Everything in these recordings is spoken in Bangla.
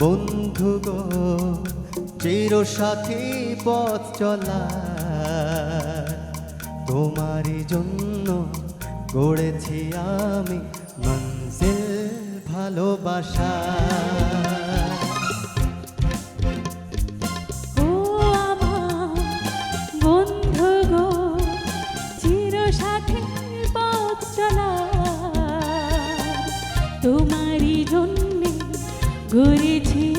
বন্ধু গো চির সাথী পথ চলা। তোমারই জন্য গড়েছি আমি মঞ্জিল ভালোবাসা। তোমারই জন্যে ঘুরেছি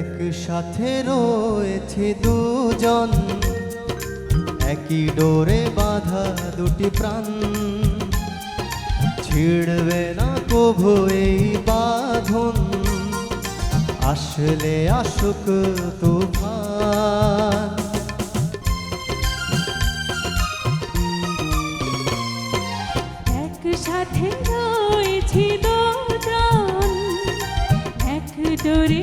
একসাথে রয়েছে দুজন। একই ডোরে বাঁধা দুটি প্রাণ। ছিড়বে না কভু এই বাঁধন। আসলে আসুক তুফান। একসাথে রয়েছি দুজন। এক ডোরে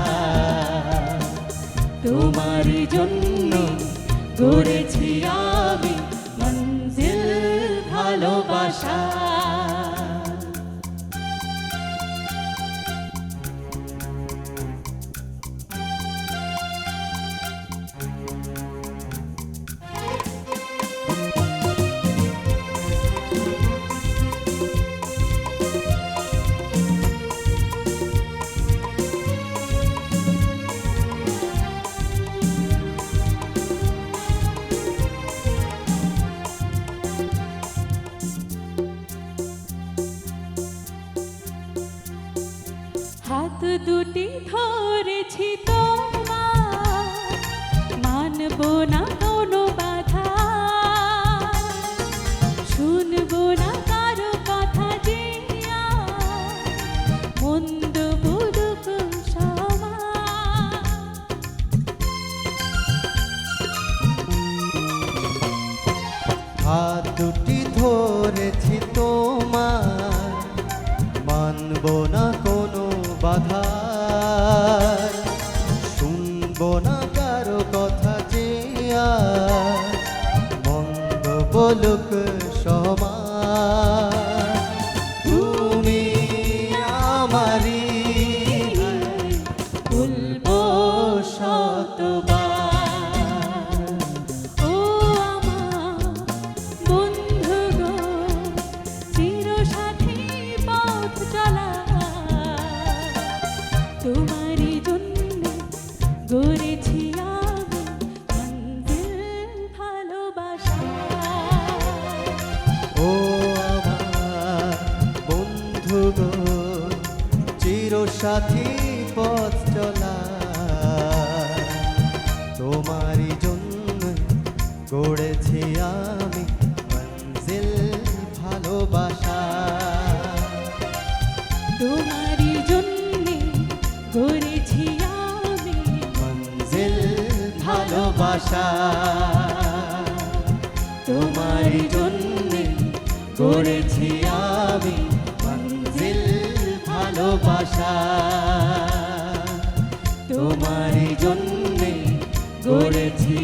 তোমারই জন্য গড়েছি আমি মঞ্জিল ভালোবাসা। দুটি ধরেছি তোমার মানব না কোনো বাধা। শুনব না কারও কথা যে মন্দ বুড়ুক সমাজ হাত দুটি ধরেছি তোমার মানব না শুনব না কারও কথা যে আর মন্দ বলুক তোমারই জন্য গড়েছি আমি মঞ্জিল ভালোবাসা। ও আমার বন্ধু গো চির সাথী পথ চলা তোমারই জন্য গড়েছি আমি মঞ্জিল ভালোবাসা। তোমারই ভালোবাসা। তোমার জন্য করেছি আমি মঞ্জিল ভালোবাসা। তোমার জন্য করেছি গড়েছি